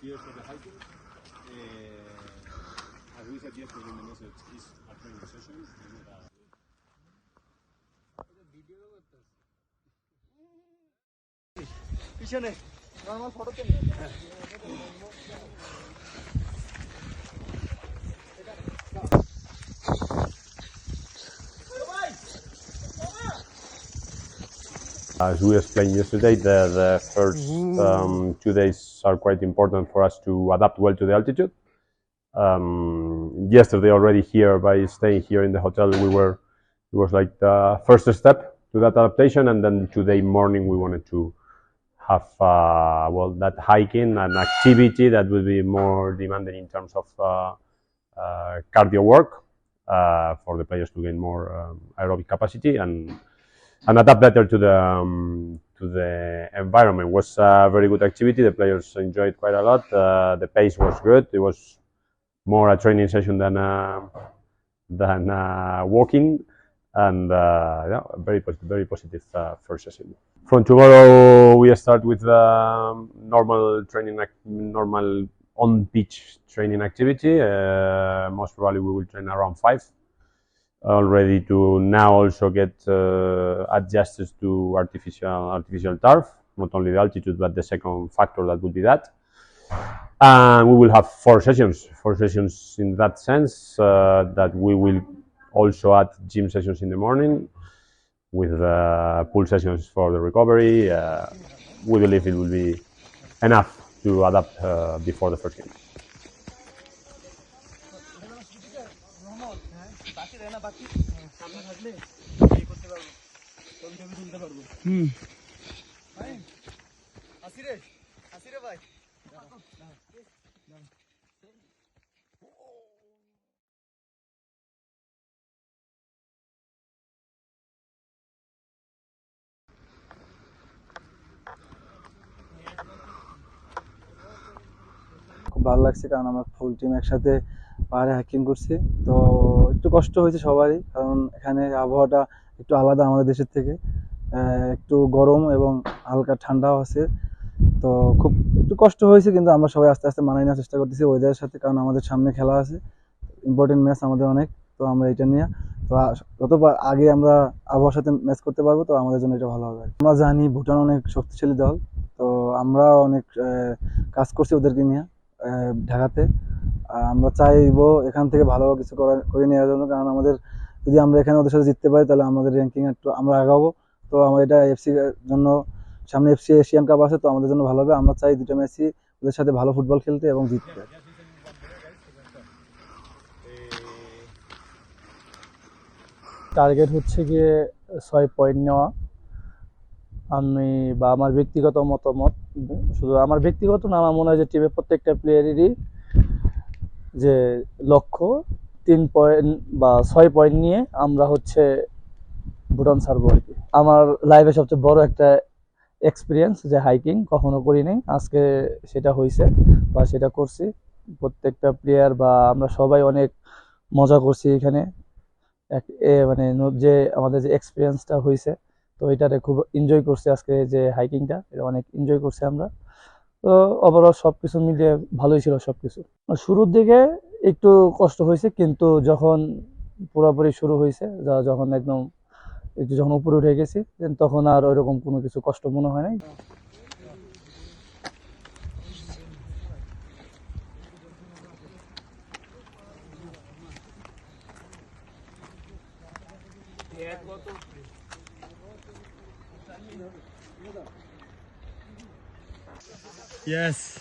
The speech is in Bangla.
here for the hikers. Uh, as we said yesterday in the message, is a training session. It's পিছনে normal photo As we explained yesterday, the, the first um, two days are quite important for us to adapt well to the altitude. Um, yesterday, already here by staying here in the hotel, we were it was like the first step to that adaptation, and then today morning we wanted to have uh, well that hiking and activity that will be more demanding in terms of uh, uh, cardio work uh, for the players to gain more um, aerobic capacity and and adapt better to the um, to the environment. was a very good activity. The players enjoyed quite a lot. Uh, the pace was good. It was more a training session than a, than a walking, and uh, yeah, very pos- very positive uh, first session. From tomorrow, we start with um, normal training, normal on pitch training activity. Uh, most probably, we will train around five already to now also get uh, adjusted to artificial artificial turf, not only the altitude but the second factor that would be that. And we will have four sessions, four sessions in that sense uh, that we will also add gym sessions in the morning with uh, pool sessions for the recovery. Uh, we believe it will be enough to adapt uh, before the first game. বাকি দেয় না বাকি সামনে থাকলে করতে পারব। ছবি টবি তুলতে পারব। হুম। ভাই আসি রে আসি রে ভাই। খুব ভালো লাগছে কারণ আমার ফুল টিম একসাথে পাহাড়ে হাইকিং করছি। তো একটু কষ্ট হয়েছে সবারই, কারণ এখানে আবহাওয়াটা একটু আলাদা আমাদের দেশের থেকে। একটু গরম এবং হালকা ঠান্ডাও আছে। তো খুব একটু কষ্ট হয়েছে, কিন্তু আমরা সবাই আস্তে আস্তে মানায় নেওয়ার চেষ্টা করতেছি ওয়েদারের সাথে, কারণ আমাদের সামনে খেলা আছে। ইম্পর্টেন্ট ম্যাচ আমাদের অনেক, তো আমরা এটা নিয়ে। তো আ- যত আগে আমরা আবহাওয়ার সাথে ম্যাচ করতে পারব, তো আমাদের জন্য এটা ভালো হবে। আমরা জানি ভুটান অনেক শক্তিশালী দল, তো আমরা অনেক কাজ করছি ওদেরকে নিয়ে ঢাকাতে। আমরা চাইব এখান থেকে ভালো কিছু করা করে নেওয়ার জন্য। কারণ আমাদের যদি আমরা এখানে ওদের সাথে জিততে পারি, তাহলে আমাদের র্যাঙ্কিং একটু আমরা আগাবো। তো আমাদের এটা এফসি জন্য, সামনে এফসি এশিয়ান কাপ আছে, তো আমাদের জন্য ভালো হবে। আমরা চাই দুটো ম্যাচই ওদের সাথে ভালো ফুটবল খেলতে এবং জিততে। টার্গেট হচ্ছে গিয়ে ছয় পয়েন্ট নেওয়া। আমি বা আমার ব্যক্তিগত মতামত, শুধু আমার ব্যক্তিগত না, আমার মনে হয় যে টিমের প্রত্যেকটা প্লেয়ারেরই যে লক্ষ্য, তিন পয়েন্ট বা ছয় পয়েন্ট নিয়ে আমরা হচ্ছে ভুটান ছাড়বো আর কি। আমার লাইফে সবচেয়ে বড় একটা এক্সপিরিয়েন্স যে হাইকিং কখনো করি নাই। আজকে সেটা হয়েছে বা সেটা করছি। প্রত্যেকটা প্লেয়ার বা আমরা সবাই অনেক মজা করছি এখানে। এক, এ মানে যে আমাদের যে এক্সপিরিয়েন্সটা হয়েছে তো এটাতে খুব এনজয় করছি আজকে যে হাইকিংটা এটা অনেক এনজয় করছি আমরা। তো ওভারঅল সব কিছু মিলিয়ে ভালোই ছিল সব কিছু শুরুর দিকে একটু কষ্ট হয়েছে, কিন্তু যখন পুরোপুরি শুরু হয়েছে, যা- যখন একদম একটু যখন উপরে উঠে গেছি তখন আর ওইরকম কোনো কিছু কষ্ট মনে হয় নাই। Yes.